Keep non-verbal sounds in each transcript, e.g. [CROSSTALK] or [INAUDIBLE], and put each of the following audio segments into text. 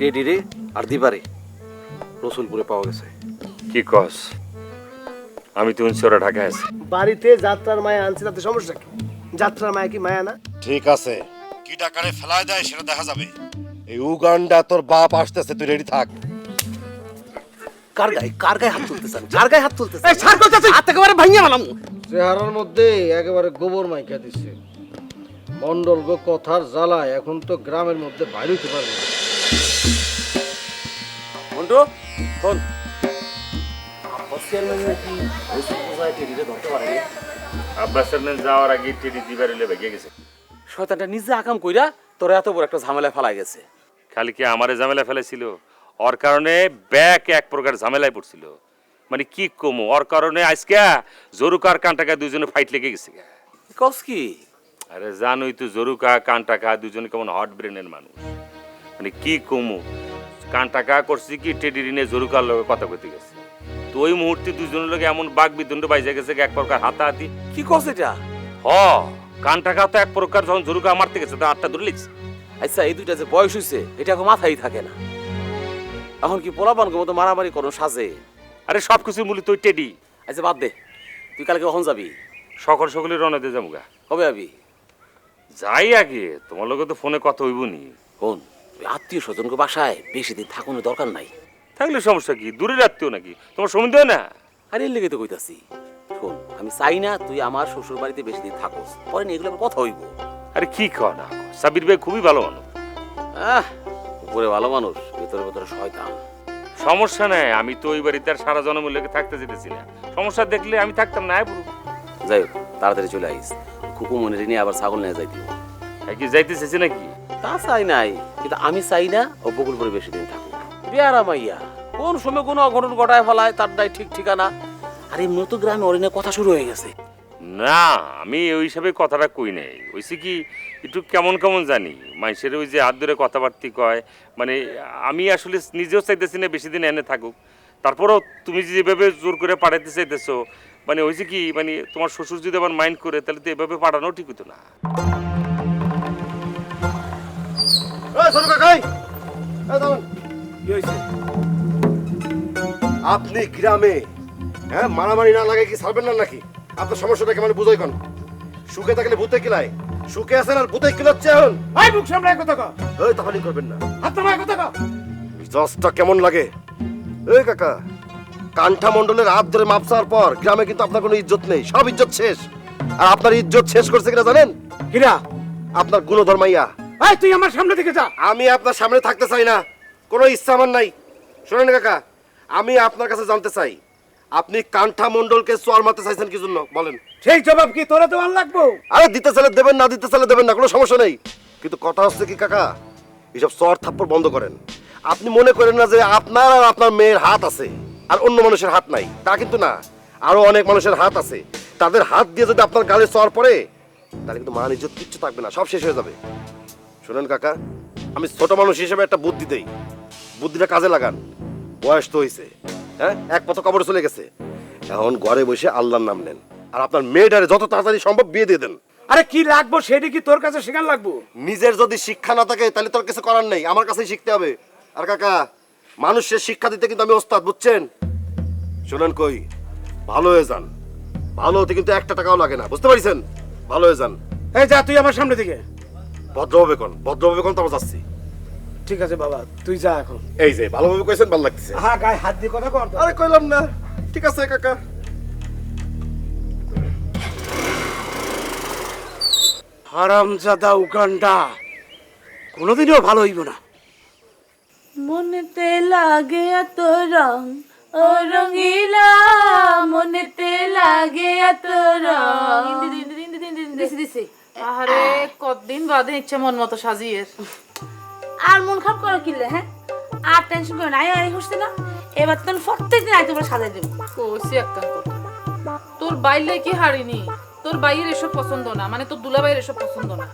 টেডিরে আর দিবারে রসুলপুরে পাওয়া গেছে। কি কস? আমি তো উনসরা ঢাকায় আছি। বাড়িতে যাত্রার মায়া আনছে তাতে সমস্যা কি? যাত্রার মায়া কি মায়া না? ঠিক আছে। কি ডাকারে ফেলায় দেয় সেটা দেখা যাবে। এই উগান্ডা তোর বাপ আসতেছে তুই রেডি থাক। কার গায়ে? কার গায়ে হাত তুলতেছেন কার গায়ে হাত তুলতেছেন এই ছাড় করতেছি হাত একেবারে ভাঙিয়ে মালাম চেহারার মধ্যে একেবারে গোবর মাইকা দিচ্ছে মন্ডল গো কথার জ্বালায় এখন তো গ্রামের মধ্যে বাইরে হতে পারবে না। মন্টু শোন। আব্বাস চেয়ারম্যান কি রসুলপুর যায় টেডিরে ধরতে পারেনি আব্বাস চেয়ারম্যান যাওয়ার আগে টেডি দিবার হলে ভেগে গেছে। শয়তানটা নিজে আকাম কইরা তোরা এত বড় একটা ঝামেলা ফেলাই গেছে। খালি কি আমারে ঝামেলা ফেলেছিল ওর কারণে ব্যাক এক প্রকার ঝামেলায় পড়ছিল। মানে কি কমু ওর কারণে আজকে জরুকার কান্টাকা দুজনে ফাইট লেগে গেছে। কস কি? আরে জানোই তো জরুকা কান্টাকা দুজনে কেমন হট ব্রেনের মানুষ। মানে কি কমু কান্টাকা করছি কি টেডি রিনে জরুকার লগে কথা কইতে গেছে। তো ওই মুহূর্তে দুজনের লোক এমন বাঘ বিদণ্ড বাইজে গেছে এক প্রকার হাতাহাতি। কি কস এটা? হ কান্টাকা তো এক প্রকার যখন জরুকা মারতে গেছে তো আটটা ধরে লিখছে আচ্ছা এই দুইটা যে বয়স হইছে এটা এখন মাথায় থাকে না। এখন কি পোলাপানকে মতো মারামারি করো সাজে? আরে সব কিছু মূলত ওই টেডি। আচ্ছা বাদ দে। তুই কালকে কখন যাবি? সকল সকলে রওনা দিয়ে যাব গা। কবে যাবি? যাই আগে তোমার লগে তো ফোনে কথা হইব নি। ওই আত্মীয় স্বজনকে বাসায় বেশি দিন থাকুনের দরকার নাই। থাকলে সমস্যা কি? দূরে আত্মীয় নাকি? তোমার সময় দেয় না? আরে এর লেগে তো কইতাছি। শোন আমি চাই না তুই আমার শ্বশুর বাড়িতে বেশি দিন থাকোস। পরে নিয়ে এগুলো আবার কথা হইব। আরে কি খাওয়া না ভাই খুবই ভালো মানুষ। আহ উপরে ভালো মানুষ ভেতরে ভেতরে শয়তান। সমস্যা নাই আমি তো ওই বাড়িতে আর সারা জন্মের লেগে থাকতে যেতেছি না। সমস্যা দেখলে আমি থাকতাম না পুরো যাই হোক তাড়াতাড়ি চলে আইস। কুকু মনে নিয়ে আবার ছাগল নিয়ে যাই দিও কি যাইতে চেয়েছি নাকি? তা চাই নাই, কিন্তু আমি চাই না ও বকুলপুরে বেশি দিন থাকুক। বিয়ারা মাইয়া, কোন সময় কোনো অঘটন ঘটায় ফেলায় তার নাই ঠিক ঠিকানা? আর এমনি তো গ্রামে অরিনের কথা শুরু হয়ে গেছে। না, আমি ওই হিসাবে কথাটা কই নাই। ওইসে কি, একটু কেমন কেমন জানি। মানুষের ওই যে হাত ধরে কথাবার্তি কয় মানে আমি আসলে নিজেও চাইতেছি না বেশি দিন এনে থাকুক। তারপরও তুমি যেভাবে জোর করে পাঠাইতে চাইতেছো মানে হয়েছে কি মানে তোমার শ্বশুর যদি আবার মাইন্ড করে, তাহলে তো এভাবে পাঠানো ঠিক হতো না। আপনি গ্রামে হ্যাঁ মারামারি না লাগে কি ছাড়বেন না নাকি? আপনার সমস্যাটা কেমন বুঝাই কোন সুখে থাকলে ভূতে কিলায় সুখে আছেন আর ভূতে কিলাচ্ছে এখন? ভাই মুখ সামনে কথা কও। এই তাহলে করবেন না। হাত কথা কও। কেমন লাগে? এই কাকা কান্ঠা মণ্ডলের হাত ধরে মাপ চাওয়ার পর গ্রামে কিন্তু আপনার কোনো ইজ্জত নেই সব ইজ্জত শেষ। আর আপনার ইজ্জত শেষ করছে কিনা জানেন? কিরা? আপনার গুণধর ভাই তুই আমার সামনে দিকে যা। আমি আপনার সামনে থাকতে চাই না। কোনো ইচ্ছা আমার নাই। শোনেন কাকা আমি আপনার কাছে জানতে চাই। আপনি কান্ঠা মণ্ডলকে চোয়ার মারতে চাইছেন কি জন্য? বলেন। সেই জবাব কি তোরা তো আর লাগবো? আরে দিতে চাইলে দেবেন না দিতে চাইলে দেবেন না কোনো সমস্যা নেই। কিন্তু কথা হচ্ছে কি কাকা এসব চর থাপ্পড় বন্ধ করেন। আপনি মনে করেন না যে আপনার আর আপনার মেয়ের হাত আছে আর অন্য মানুষের হাত নাই। তা কিন্তু না। আরও অনেক মানুষের হাত আছে। তাদের হাত দিয়ে যদি আপনার গালে চর পড়ে তাহলে কিন্তু মান ইজ্জত কিচ্ছু থাকবে না। সব শেষ হয়ে যাবে। শুনেন কাকা আমি ছোট মানুষ হিসেবে একটা বুদ্ধি দেই। বুদ্ধিটা কাজে লাগান। বয়স তো হয়েছে হ্যাঁ? এক পথ কবর চলে গেছে। এখন ঘরে বসে আল্লাহর নাম নেন। আর আপনার মেয়েটারে যত তাড়াতাড়ি সম্ভব বিয়ে দিয়ে দেন। আরে কি লাগবো? সেটা কি তোর কাছে শেখান লাগবো? নিজের যদি শিক্ষা না থাকে তাহলে তোর কিছু করার নেই। আমার কাছেই শিখতে হবে। আর কাকা মানুষের শিক্ষা দিতে কিন্তু আমি ওস্তাদ বুঝছেন? শুনেন কই ভালো হয়ে যান। ভালো হতে কিন্তু একটা টাকাও লাগে না বুঝতে পারছেন? ভালো হয়ে যান। এই যা তুই আমার সামনে দিকে। ভদ্রভাবে কোন ভদ্রভাবে কোন তো আমরা যাচ্ছি। ঠিক আছে বাবা তুই যা এখন। এই যে ভালোভাবে কইছেন ভালো লাগতেছে। হ্যাঁ গায়ে হাত দিয়ে কথা কর আরে কইলাম না ঠিক আছে কাকা। হারামজাদা উগান্ডা কোনোদিনও ভালো হইব না। মনেতে লাগে এত রং ও রঙিলা মনেতে লাগে এত রং। দিছি দিছি। আরে কতদিন বাদে ইচ্ছে মন মতো সাজিয়ে আর মন খারাপ করো হ্যাঁ? আর টেনশন করে নাই আর হচ্ছে না। এবার তো প্রত্যেক দিন আইতে সাজাই দেবো। কইছি কথা তোর বাইলে কি হারিনি তোর বাইয়ের এসব পছন্দ না মানে তোর দুলাভাইয়ের এসব পছন্দ না।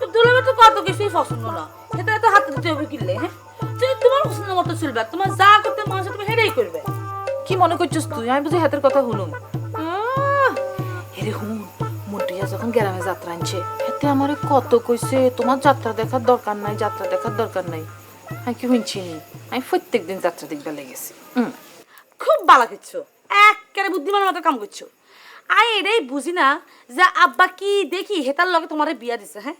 তো দুলাবে তো কত কিছুই পছন্দ না। সেটা তো হাতে দিতে হবে কিনলে হ্যাঁ? তুমি তোমার পছন্দ মতো চলবে তোমার যা করতে মনে তুমি হেরেই করবে। কি মনে করছিস তুই? আমি বুঝি হাতের কথা শুনুম। হেরে হুন মন্টুইয়া যখন গ্রামে যাত্রা আনছে। এতে আমারে কত কইছে, তোমার যাত্রা দেখার দরকার নাই, যাত্রা দেখার দরকার নাই। আমি কি শুনছি নি? আমি প্রত্যেক দিন যাত্রা দেখবার লেগেছি খুব ভালো করছ একেবারে বুদ্ধিমান মতো কাম করছ আই এটাই বুঝি না যে আব্বা কি দেখি হেতার লগে তোমারে বিয়া দিছে হ্যাঁ?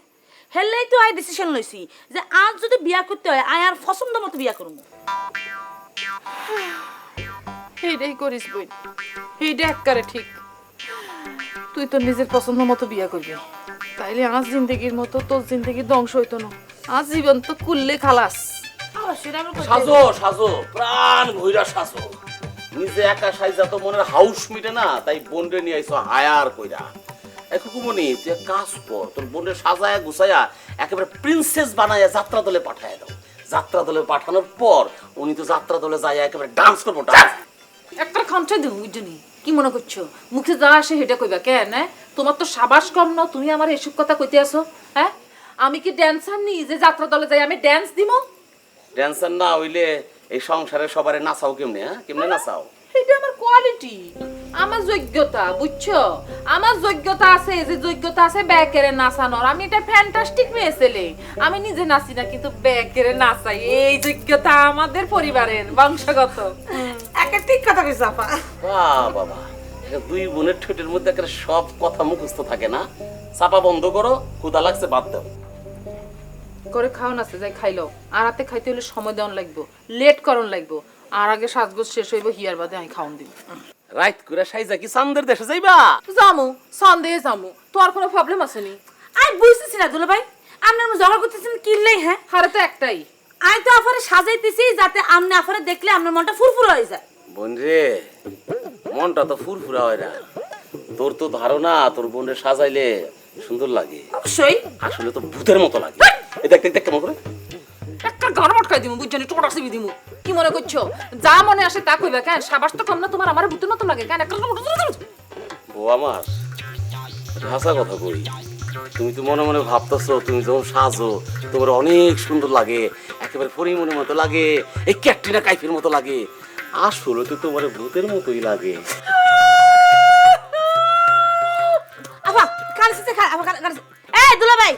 হেললেই তো আই ডিসিশন লইছি যে আজ যদি বিয়া করতে হয়, আই আর পছন্দ মতো বিয়া করব এইটাই করিস বই। এইটা একবারে ঠিক। তুই তোর নিজের পছন্দ মতো বিয়া করবি। তাইলে আজ জিন্দগির মতো তোর জিন্দগির ধ্বংস হইতো না। আজ জীবন তো কুললে খালাস। সাজো সাজো প্রাণ ভৈরা সাজো। নিজে একা সাইজা তো মনের হাউস মিটে না তাই বোনরে নিয়ে আইছো হায়ার কইরা। তুই কাজ কর তোর বোনের সাজায়া গুছায়া একেবারে প্রিন্সেস বানায়া যাত্রা দলে পাঠায় দাও। যাত্রা দলে পাঠানোর পর উনি তো যাত্রা দলে যায় একেবারে ডান্স করব ডান্স একটা খামটা দিব বুঝলি? কি মনে করছ? মুখে যা আসে সেটা কইবা কেন? তোমার তো সাবাস কম ন তুমি আমার এসব কথা কইতে আসো হ্যাঁ? আমি কি ড্যান্সার নি যে যাত্রা দলে যাই আমি ড্যান্স দিব ড্যান্সার না হইলে এই সংসারে সবারে নাচাও কেমনে হ্যাঁ? কেমনে নাচাও? এটা আমার কোয়ালিটি আমার যোগ্যতা বুঝছ? আমার যোগ্যতা আছে যে যোগ্যতা আছে ব্যাকেরে নাচানোর। আমি এটা ফ্যান্টাস্টিক মেয়ে ছেলে। আমি নিজে নাচি না কিন্তু ব্যাকেরে নাচাই। এই যোগ্যতা আমাদের পরিবারের বংশগত। একটা ঠিক কথা কইছো আপা। বাবা দুই বোনের ঠোঁটের মধ্যে একটা সব কথা মুখস্থ থাকে না। চাপা বন্ধ করো ক্ষুদা লাগছে বাদ দাও। করে খাওয়ান আছে যাই খাইলো আর হাতে খাইতে হলে সময় দেওয়ান লাগবো লেট করন লাগবো। আর আগে সাজগোজ শেষ হইব হিয়ার বাদে আমি খাওন দিব। রাইত করে সাইজা কি চান্দের দেশে যাইবা? জামু সন্দেহে জামু তোর কোনো প্রবলেম আছে নি? আমি বুঝতেছি না দুলা ভাই আপনার ঝগড়া করতেছেন কিনলেই হ্যাঁ? হারে তো একটাই। আমি তো আফারে সাজাইতেছি যাতে আপনি আফারে দেখলে আপনার মনটা ফুরফুর হয়ে যায়। বোন রে মনটা তো ফুরফুরা হয় না। তোর তো ধারণা তোর বোনের সাজাইলে সুন্দর লাগে। অবশ্যই। আসলে তো ভূতের মতো লাগে। এই দেখ দেখ দেখ কেমন করে। একটা ঘর মটকাই দিমু বুঝছনি টোটা সিবি দিমু। কি মনে করছ? যা মনে আসে তা কইবা কেন? সাবাস তো কম না তোমার আমার ভূতের মতো লাগে কেন? বউ আমার ভাষা কথা কই। তুমি তো মনে মনে ভাবতেছো তুমি যখন সাজো তোমার অনেক সুন্দর লাগে একেবারে পরিমনের মতো লাগে এই ক্যাটরিনা কাইফের মতো লাগে। আসলে তো তোমার ভূতের মতোই লাগে। আফা কানসিতে খা আফা কানসিতে এই দুলা ভাই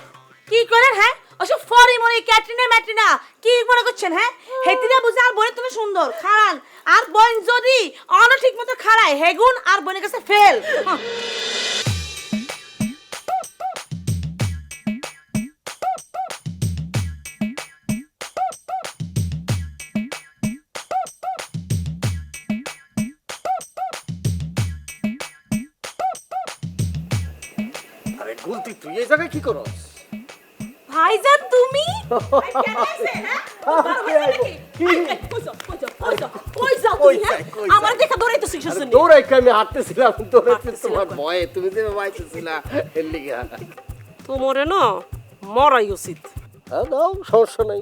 কি করেন হ্যাঁ? ওসব ফরি মরি, ক্যাটরিনা ম্যাটরিনা, কি মনে করছেন হ্যাঁ? হেতিরা বুঝে আর বোনের তুমি সুন্দর খারান আর বোন যদি অন ঠিক মতো খাড়ায়, হেগুন আর বোনের কাছে ফেল। হ্যাঁ। তুই এই জায়গায় কি করস? ভাইজান তুমি? আমার দেখা দৌড়াইতো শিখছো আমি হাঁটতেছিলাম দৌড়াইতে তোমার ভয়ে তুমি যে বাইতেছিলা এর লিগে। তোমারে না মরাই উচিত। হ্যাঁ দাও সমস্যা নাই।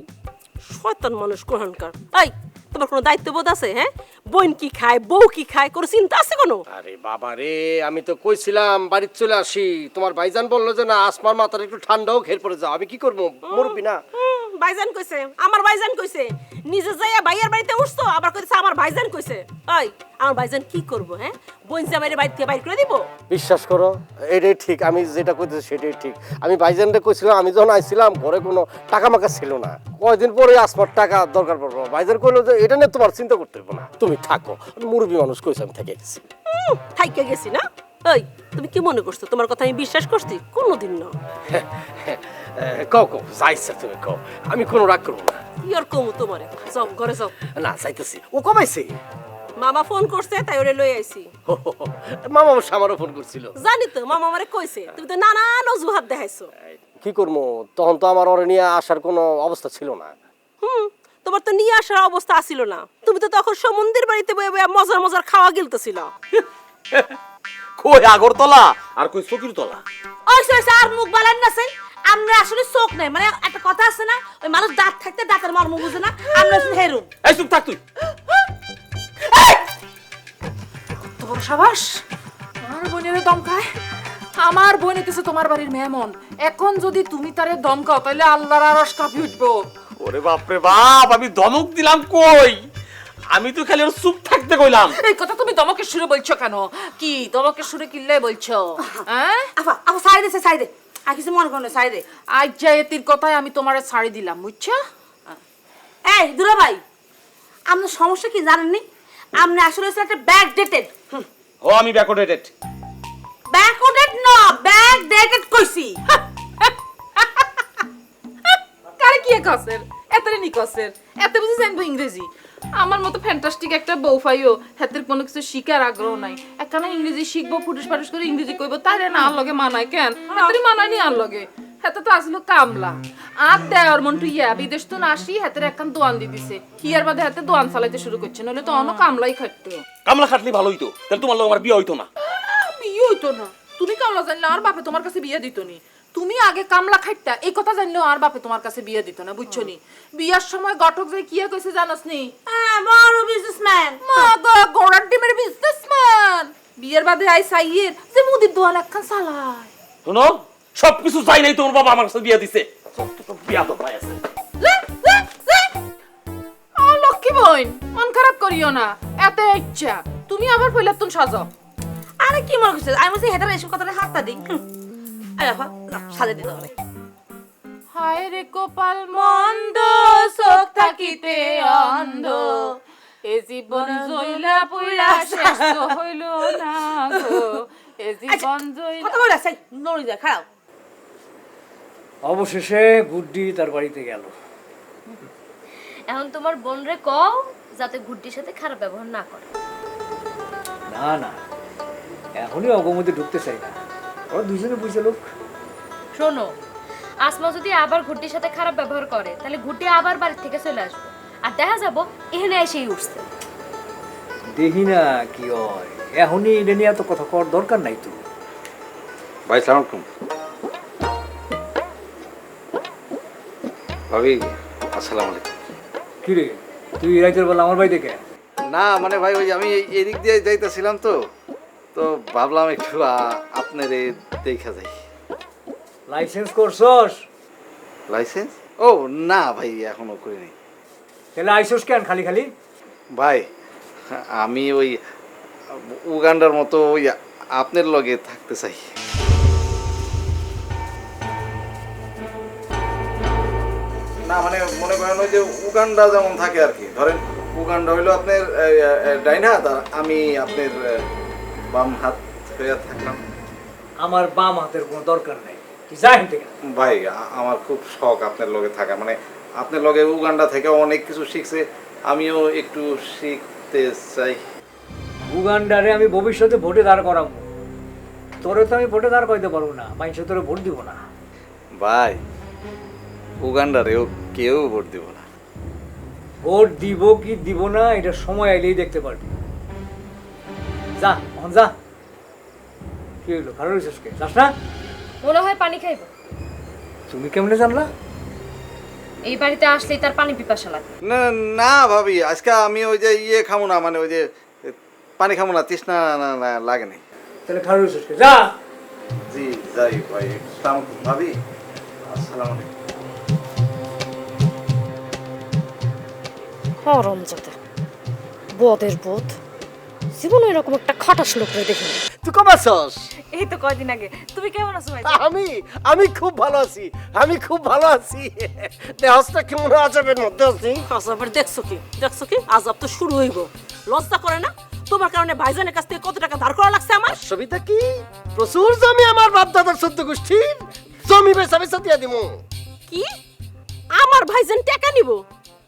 শয়তান মানুষ কোহানকার এই তোমার কোনো দায়িত্ববোধ আছে হ্যাঁ? বোন কি খায়, বউ কি খায়, কোনো চিন্তা আছে কোনো? আরে বাবা রে, আমি তো কইছিলাম বাড়িতে চলে আসি। তোমার ভাইজান বলল যে, না আসমার মাথার একটু ঠান্ডাও খের পড়ে যাও। আমি কি করব? মরবি না? ভাইজান কইছে আমার ভাইজান কইছে নিজে যাইয়া ভাইয়ের বাড়িতে উঠছো আবার কইছে আমার ভাইজান কইছে। ওই আমার ভাইজান কি করব হ্যাঁ? বোন জামাইয়ের বাড়ি থেকে বাইর করে দিব? বিশ্বাস করো এটাই ঠিক আমি যেটা কইতেছি সেটাই ঠিক। আমি ভাইজানকে কইছিলাম আমি যখন আইছিলাম ঘরে কোনো টাকা মাকা ছিল না। কয়দিন পরে আসমার টাকা দরকার পড়ব। ভাইজান কইলো যে এটা নিয়ে তোমার চিন্তা করতে হবে না। তুমি থাকো মুরব্বী মানুষ কইছে আমি থেকে গেছি। থাইকে গেছি না? ওই তুমি কি মনে করছ? তোমার কথা আমি বিশ্বাস করছি? কোনোদিন না। কও কও যাইছে তুমি কও আমি কোনো রাগ করব না ইয়ার কমু তোমারে যাও ঘরে যাও না যাইতেছি ও কমাইছে মামা ফোন করছে তাই ওরে লই আইছি মামা অবশ্য আমারও ফোন করছিল জানি তো মামা আমারে কইছে তুমি তো নানান অজুহাত দেখাইছো কি করব তখন তো আমার ওরে নিয়ে আসার কোনো অবস্থা ছিল না হুম তোমার তো নিয়ে আসার অবস্থা আসিল না তুমি তো তখন সমুদ্রের বাড়িতে বয়ে বয়ে মজার মজার খাওয়া গিলতেছিল কই আগরতলা আর কই চকির তলা ওই আর মুখ বালান না সে আমরা আসলে চোখ নাই। মানে একটা কথা আছে না ওই মানুষ দাঁত থাকতে দাঁতের মর্ম বুঝে না আমরা আসলে হেরুম। এই চুপ থাক তুই। তোর সাবাস আমার বোনের দমকায়। আমার বোন তোমার বাড়ির মেহমান। এখন যদি তুমি তারে দমকাও তাহলে আল্লাহর আরস কাঁপি উঠবো। ওরে বাপ রে বাপ আমি ধমক দিলাম কই? আমি তো খালি ওর চুপ থাকতে কইলাম। এই কথা তুমি দমকের সুরে বলছো কেন? কি দমকের সুরে কিল্লে বলছো? হ্যাঁ? আফা আফা সাইড সাইড। দে আর কিছু মনে করো সাইড দে। আজ যা এতির কথায় আমি তোমারে ছাড়ি দিলাম বুঝছ? এই দুলা ভাই আপনার সমস্যা কি জানেননি আপনি আসলে হচ্ছে একটা ব্যাক ডেটেড ও আমি ব্যাকওয়ার্ডেড ব্যাকওয়ার্ডেড না ব্যাক ডেটেড কইছি। কারে কি কসের এতরে নি কসের এত বুঝি জানব ইংরেজি। আমার মতো ফ্যান্টাস্টিক একটা বউ পাইও হাতের কোনো কিছু শিকার আগ্রহ নাই। একখানা ইংরেজি শিখব ফুটুস ফাটুস করে ইংরেজি কইবো তারে না আর লগে মানায় কেন? হাতেরই মানায় নি আর লগে। হাতে তো আসলো কামলা। আর দেওয়ার মন ইয়া বিদেশ তো না আসি হাতের একখান দোয়ান দি দিছে। হিয়ার বাদে হাতে দোয়ান চালাইতে শুরু করছে নইলে তো অন্য কামলাই খাটতো। কামলা খাটলি ভালোই তো তাহলে তোমার লোক আমার বিয়ে হইতো না। বিয়ে হইতো না। তুমি কামলা জানলে আর বাপে তোমার কাছে বিয়ে দিত নি। তুমি আগে কামলা খাইতা এই কথা জানলেও আর বাপে তোমার কাছে বিয়ে দিত না বুঝছ নি? বিয়ার সময় গটক যে কি কইছে জানাস নি? হ্যাঁ বড় বিজনেসম্যান মা গো গোড়ার ডিমের বিজনেসম্যান বিয়ের বাদে আই সাইয়ের যে মুদির দোয়ান একখান চালায় শোনো সবকিছু চাই নাই তোমার বাবা আমার কাছে বিয়ে দিছে। বিয়া তো পাই আছে। লক্ষ্মী বোন মন খারাপ করিও না এত ইচ্ছা। তুমি আবার পইলা তুমি সাজাও আরে কি মনে করছিস? আমি বলছি হেদার এসব কথাটা হাতটা দিই সাজে দিতে হবে। হায় রে কপাল মন্দ চোখ থাকিতে অন্ধ। এ জীবন জইলা পুইরা শেষ তো হইল না গো। এ জীবন জইলা কথা বলে আছে নড়ি যায় খারাপ। অবশেষে গুড্ডি তার বাড়িতে গেল। এখন তোমার বোন রে কও যাতে গুড্ডির সাথে খারাপ ব্যবহার না করে। না না এখনই অগমতে ঢুকতে চাই না। ওরা দুজনে বুঝে লোক। শোনো আসমা যদি আবার ঘুটির সাথে খারাপ ব্যবহার করে তাহলে ঘুটি আবার বাড়ি থেকে চলে আসব। আর দেখা যাব এখানে এসেই উঠছে। দেখি না কি হয়। এখনই এটা নিয়ে এত কথা কর দরকার নাই তো। ভাই সালাম আলাইকুম। ভাবি আসসালামু আলাইকুম। কি রে তুই রাইতের বেলা আমার বাড়িতে কে? না মানে ভাই ওই আমি এদিক দিয়ে যাইতেছিলাম তো। তো ভাবলাম একটু আপনার এ দেখা যাই। লাইসেন্স করছস? লাইসেন্স ও না ভাই এখনও করিনি। তাহলে আইসস কেন খালি খালি? ভাই আমি ওই উগান্ডার মতো ওই আপনার লগে থাকতে চাই। না মানে মনে করেন ওই যে উগান্ডা যেমন থাকে আর কি। ধরেন উগান্ডা হইল আপনার ডাইন হাত আর আমি আপনার বাম হাত হয়ে থাকলাম। আমার বাম হাতের কোনো দরকার নেই। যা থেকে। ভাই আমার খুব শখ আপনার লগে থাকা। মানে আপনার লগে উগান্ডা থেকে অনেক কিছু শিখছে আমিও একটু শিখতে চাই। উগান্ডারে আমি ভবিষ্যতে ভোটে দাঁড় করাবো। তোরে তো আমি ভোটে দাঁড় করাইতে পারব না। মানুষে তোরে ভোট দিব না। ভাই উগান্ডারেও কেউ ভোট দিব না। ভোট দিব কি দিব না এটা সময় আইলেই দেখতে পারবি। যা এখন যা। কি হইল ভালো রয়েছিস কে? যাস না? মনে হয় পানি খাইব। তুমি কেমনে জানলা? এই বাড়িতে আসলেই তার পানি পিপাসা লাগে। না না ভাবি আজকে আমি ওই যে ইয়ে খাব না মানে ওই যে পানি খাব না তৃষ্ণা না না লাগে নাই। তাহলে রয়েছিস কে? যা। জি যাই ভাই আলাইকুম, ভাবি। আসসালামু আলাইকুম। হরম যাতে। বদের বোধ। জীবনে এরকম একটা খাটাস লোক দেখিনি। তুই কবে আসছস এই তো কয়দিন আগে। তুমি কেমন আছো ভাই আমি আমি খুব ভালো আছি আমি খুব ভালো আছি। দেহসটা কেমন আজবের মধ্যে আছি? আজবের দেখছ কি? দেখছ কি? আজব তো শুরু হইব। লজ্জা করে না? তোমার কারণে ভাইজানের কাছ থেকে কত টাকা ধার করা লাগছে আমার? সুবিধা কি? প্রচুর জমি আমার বাপ দাদার সত্য গোষ্ঠীর। জমি বেচা বেচা দিয়া দিমু। কি? আমার ভাইজান টাকা নিব?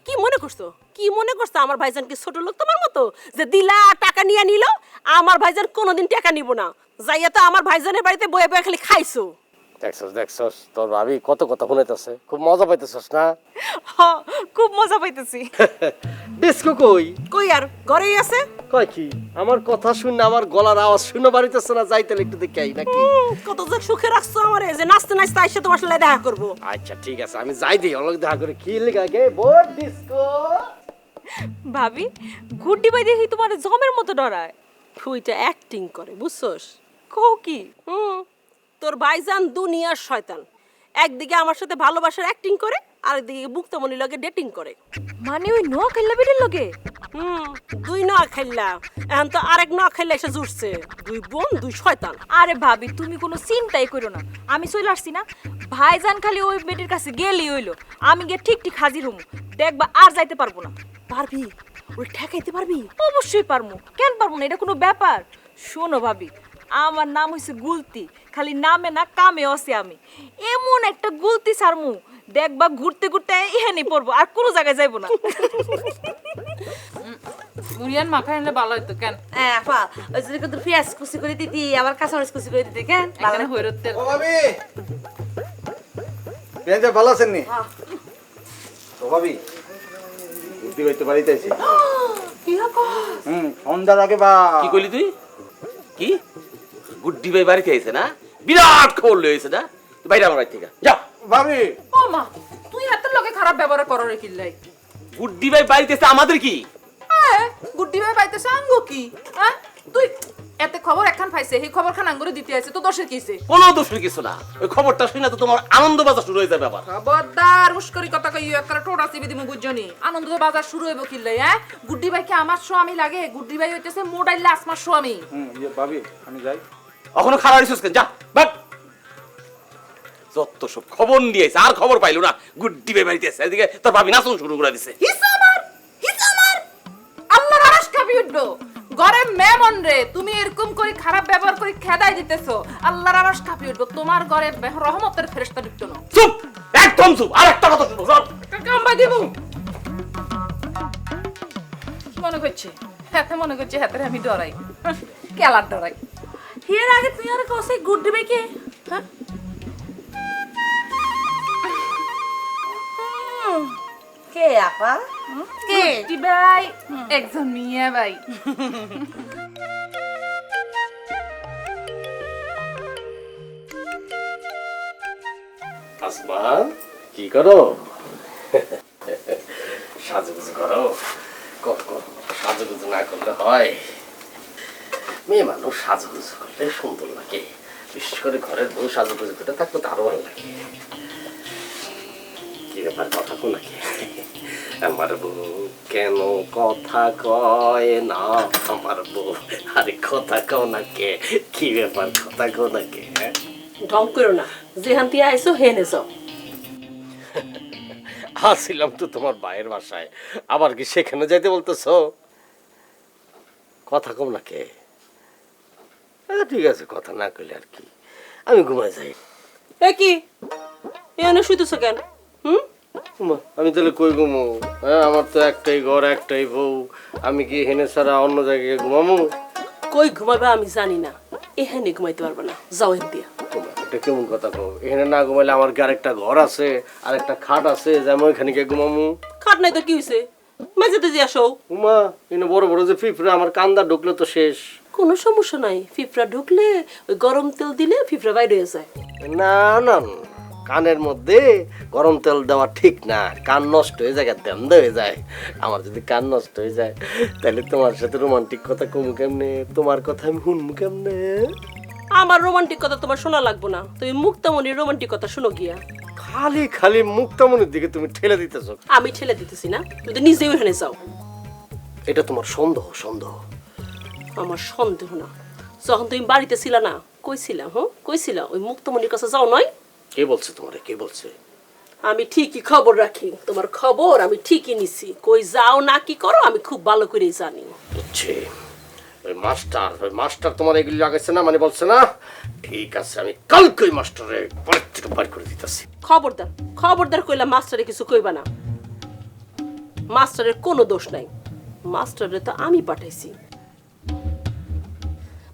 কি মনে করছ? কি মনে করছ? আমার ভাইজান কি ছোট লোক তোমার মতো? যে দিলা টাকা নিয়ে নিল আমার ভাইজান কোনোদিন টাকা নিব না। যাইয়া তো আমার ভাইজানের বাড়িতে বয়ে বয়ে খালি খাইছো। দেখছস দেখছস তোর ভাবি কত কথা শুনাইতেছে। খুব মজা পাইতেছস না? খুব মজা পাইতেছি। [LAUGHS] ডিস্কো কই? কই আর ঘরেই আছে? কয় কি? আমার কথা শুনে আমার গলার আওয়াজ শুনে বাড়িতেছে না যাইতে একটু দেখে আই নাকি? কত যে সুখে রাখছো আমারে যে নাচতে নাচতে আইসে তোমার সাথে দেখা করব। আচ্ছা ঠিক আছে আমি যাই দিই অলগ দেখা করে। কি লেখা গে? বোর্ড ডিস্কো [LAUGHS] ভাবি গুড্ডি ভাই দেখি তোমার জমের মতো ডরায় ফুইটা অ্যাক্টিং করে বুঝছস? কও কি? হুম তোর ভাইজান দুনিয়ার শয়তান। একদিকে আমার সাথে ভালোবাসার অ্যাক্টিং করে আরেকদিকে মুক্তমণির লগে ডেটিং করে। মানে ওই নোয়া খেললা বেটির লগে? হুম দুই ন খাইলা এখন তো আরেক ন খাইলা এসে জুড়ছে। দুই বোন দুই শয়তান। আরে ভাবি তুমি কোনো চিন্তাই করো না। আমি চলে আসছি না। ভাইজান খালি ওই বেটির কাছে গেলি হইল। আমি গিয়ে ঠিক ঠিক হাজির হমু। দেখবা আর যাইতে পারব না। পারবি? ওই ঠেকাইতে পারবি? অবশ্যই পারব কেন পারব না? এটা কোনো ব্যাপার। শোনো ভাবি আমার নাম হইছে গুলতি। খালি নামে না কামে আছে আমি। এমন একটা গুলতি সারমু দেখবা ঘুরতে ঘুরতে এখানে পড়ব আর কোনো জায়গায় যাইবো না। মুরিয়ান মাখা এনে ভালো হইতো কেন? হ্যাঁ আপা ওই যদি কিন্তু পেঁয়াজ কুচি করে দিতি আবার কাঁচামরিচ কুচি করে দিতে কেন? ভালো। হইরতে ও ভাবি! বিয়ান ভালো আছেন নি? ও ভাবি বুদ্ধি করতে বাড়িতে আছি হুম সন্ধ্যার আগে বা কি করলি তুই? কি? গুড্ডি ভাই বাড়িতে আইছে না? বিরাট খবর লইছে না? বাইরে আমার থেকে যা ভাবি। ও মা তুই হাতের লগে খারাপ ব্যবহার করো রে কিল্লাই। গুড্ডি ভাই বাড়িতে আমাদের কি? হ্যাঁ গুড্ডি ভাই বাড়িতে সাঙ্গ কি? হ্যাঁ এতে খবর একখান পাইছে সেই খবর খান আঙ্গুরে দিতে আছে তো দশের কিছে কোনো দোষের কিছু না। ওই খবরটা শুনে তো তোমার আনন্দ বাজার শুরু হয়ে যাবে আবার। খবরদার উস্করি কথা কই একটা টোটা সিবি দিমু বুঝজনি। আনন্দ বাজার শুরু হইব কিল্লাই হ্যাঁ? গুড্ডি ভাই কি আমার স্বামী লাগে গুড্ডি ভাই হইতেছে মোডাইলে আসমার স্বামী। হুম ইয়ে ভাবি আমি যাই। এখনও খারাপ রিসোর্স কেন? যা বাট যত সব খবর নিয়েছে আর খবর পাইলো না গুড্ডি ভাই বাড়িতে এসে এদিকে তোর ভাবি নাচন শুরু করে দিছে। হিসা আমার হিসা আমার আল্লাহর আরশ কাঁপি উঠবো ঘরে মেমন রে তুমি এরকম করে খারাপ ব্যবহার করে খেদাই দিতেছো। আল্লাহর আরশ কাঁপি উঠবো তোমার ঘরে রহমতের ফেরেশতা ঢুকতো না। চুপ! একদম চুপ! আর একটা কথা শুনব চল। কাম্বা দিব কি মনে করছে? হাতে মনে করছে হাতের আমি ডরাই। কেলার ডরাই। এর আগে তুই আর কসে গুড দিবে কে? হ্যাঁ? কে আপা? কে? ভাই। একজন মিয়া ভাই। আসমা কি করো? সাজুগুজু করো। কর কর সাজুগুজু না করলে হয়। মেয়ে মানুষ সাজুগুজু করলে সুন্দর লাগে। বিশেষ করে ঘরের বউ সাজুগুজু করতে থাকলে তো আরও ভালো লাগে। ব্যাপার কথা কো নাকি আমার বউ কেন কথা কয় না? আমার বউ আরে কথা কও না কে? কি ব্যাপার? কথা কও না কে? হ্যাঁ? ঢং করো না। যেখান দিয়ে আইসো হেনে যাও। আসছিলাম তো তোমার ভাইয়ের বাসায়। আবার কি সেখানে যাইতে বলতেছ? কথা কম না কে? ঠিক আছে কথা না কইলে আর কি। আমি ঘুমাই যাই। এ কি? এখানে শুইতেছো কেন? হুম? আমি তাহলে কই ঘুমো? হ্যাঁ আমার তো একটাই ঘর একটাই বউ। আমি কি হেনে ছাড়া অন্য জায়গায় ঘুমামো? কই ঘুমাবে আমি জানি না। এখানে ঘুমাইতে পারবে না। যাও এখান দিয়া। এটা কেমন কথা কো এখানে না ঘুমাইলে আমার কি আরেকটা ঘর আছে আরেকটা খাট আছে যেমন ওইখানে গিয়ে ঘুমামু? খাট নাই তো কি হয়েছে মাঝেতে যে আসো। উমা এনে বড় বড় যে পিঁপড়ে আমার কান্দা ঢুকলে তো শেষ। কোনো সমস্যা নাই। ফিফড়া ঢুকলে ওই গরম তেল দিলে ফিফড়া বাইরে হয়ে যায়। না না, কানের মধ্যে গরম তেল দেওয়া ঠিক না কান নষ্ট হয়ে যায় দেন্দ হয়ে যায়। আমার যদি কান নষ্ট হয়ে যায় তাহলে তোমার সাথে রোমান্টিক কথা কমু কেমনে? তোমার কথা আমি শুনব কেমনে? আমার রোমান্টিক কথা তোমার শোনা লাগবো না। তুমি মুক্তামণির রোমান্টিক কথা শুনো গিয়া। খালি খালি মুক্তামনির দিকে তুমি ঠেলে দিতেছ। আমি ঠেলে দিতেছি না তুমি তো নিজেই ওখানে যাও। এটা তোমার সন্দেহ সন্দেহ। আমার সন্দেহ না। যখন তুমি বাড়িতে ছিলা না কইছিলা হ্যাঁ? কইছিলা ওই মুক্তমণির কাছে যাও নয়? কে বলছে তোমারে? কে বলছে? আমি ঠিকই খবর রাখি। তোমার খবর আমি ঠিকই নিছি। কই যাও না কি করো আমি খুব ভালো করেই জানি। বুঝছি। ওই মাস্টার ওই মাস্টার তোমার এগুলি লাগাইছে না? মানে বলছে না? ঠিক আছে আমি কালকে ওই মাস্টারে বাড়ির থেকে বার করে দিতেছি। খবরদার খবরদার কইলা মাস্টারে কিছু কইবা না। মাস্টারের কোনো দোষ নাই। মাস্টারে তো আমি পাঠাইছি।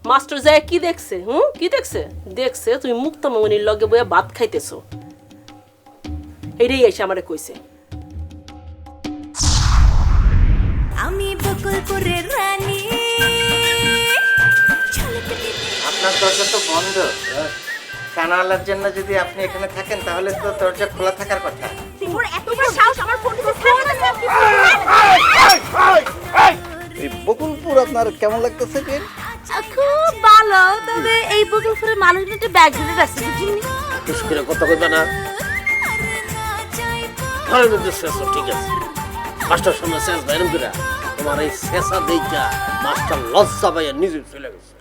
মাস্টার যায় কি দেখছে? হুম? কি দেখছে? দেখছে তুমি মুক্তামণির লগে বইয়া ভাত খাইতেছো। এটাই এসে আমারে কইছে। আমি বকুলপুরের রানী। আপনার দরজা তো বন্ধ। কানাওয়ালার জন্য যদি আপনি এখানে থাকেন তাহলে তো দরজা খোলা থাকার কথা। এই বকুলপুর আপনার কেমন লাগতেছে খুব ভালো। তবে এই বকুলপুরের মানুষগুলো একটু ব্যাগ ধরে রাখছে, বুঝিনি? করে কথা না। ভালো ঠিক আছে। মাস্টার সামনে শেষ বাইরম তোমার এই শেষা দেখা মাস্টার লজ্জা পাইয়া নিজে চলে গেছে।